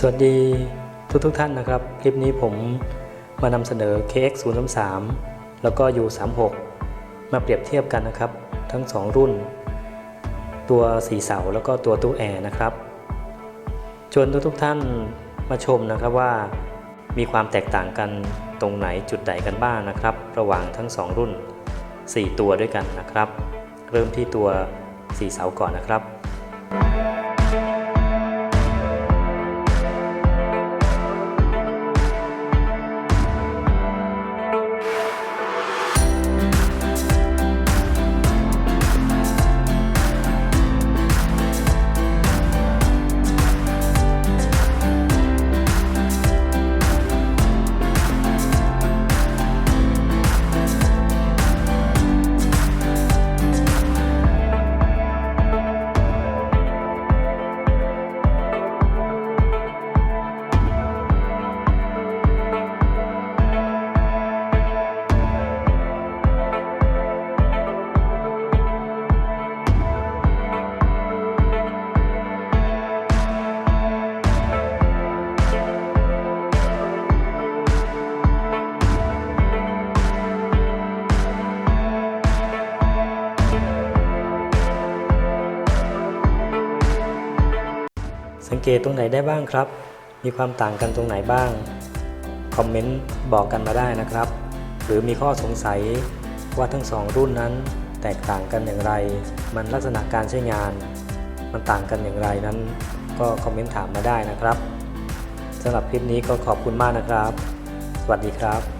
สวัสดีทุกทุกท่านนะครับ คลิปนี้ผมมานำเสนอ KX 0 3แล้วก็ U 3 6มาเปรียบเทียบกันนะครับ ทั้ง 2 รุ่น ตัวสีเสาแล้วก็ตัวตู้แอร์นะครับชวนทุกทุกท่านมาชมนะครับว่า มีความแตกต่างกันตรงไหนจุดใดกันบ้างนะครับ ระหว่างทั้ง 2 รุ่น 4 ตัวด้วยกันนะครับ เริ่มที่ตัวสีเสาก่อนนะครับ สังเกตตรงไหนได้บ้างครับ มีความต่างกันตรงไหนบ้าง คอมเมนต์บอกกันมาได้นะครับ หรือมีข้อสงสัยว่าทั้งสองรุ่นนั้นแตกต่างกันอย่างไร มันลักษณะการใช้งาน มันต่างกันอย่างไรนั้น ก็คอมเมนต์ถามมาได้นะครับสำหรับคลิปนี้ก็ขอบคุณมากนะครับ สวัสดีครับ